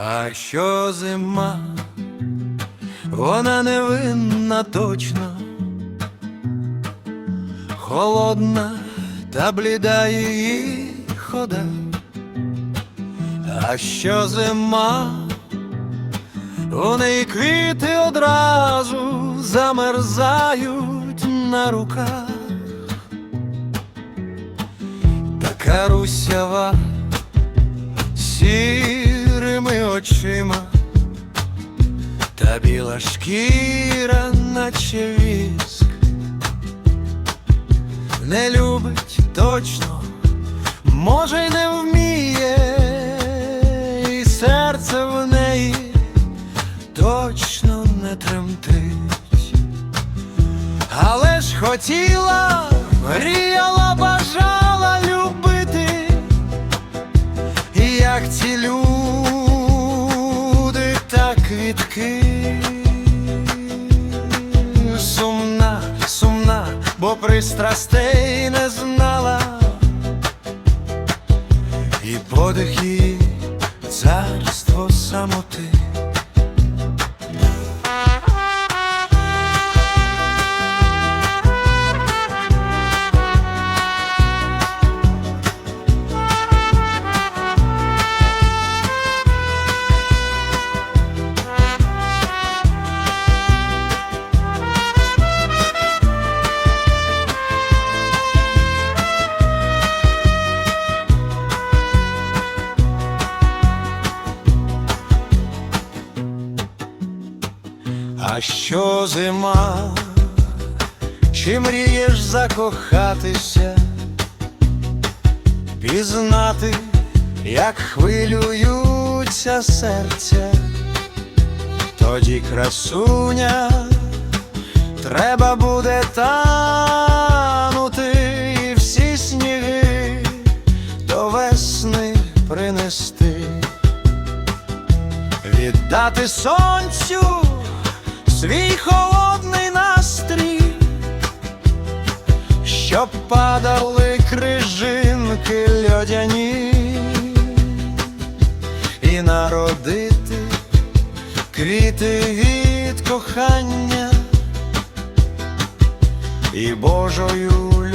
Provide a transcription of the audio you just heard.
А що зима, вона невинна точно, холодна та бліда її хода. А що зима, у неї квіти одразу замерзають на руках. Така русява очима, та біла шкіра, наче віск, не любить точно, може й не вміє, і серце в неї точно не тремтить, але ж хотіла, мріяла, квітки Сумна, сумна, бо пристрастей не знала, і подих її царство самоти. Що зима, чи мрієш закохатися, пізнати, як хвилюються серця, тоді красуня, треба буде танути і всі сніги до весни принести. Віддати сонцю свій холодний настрій, щоб падали крижинки льодяні і народити квіти від кохання і Божою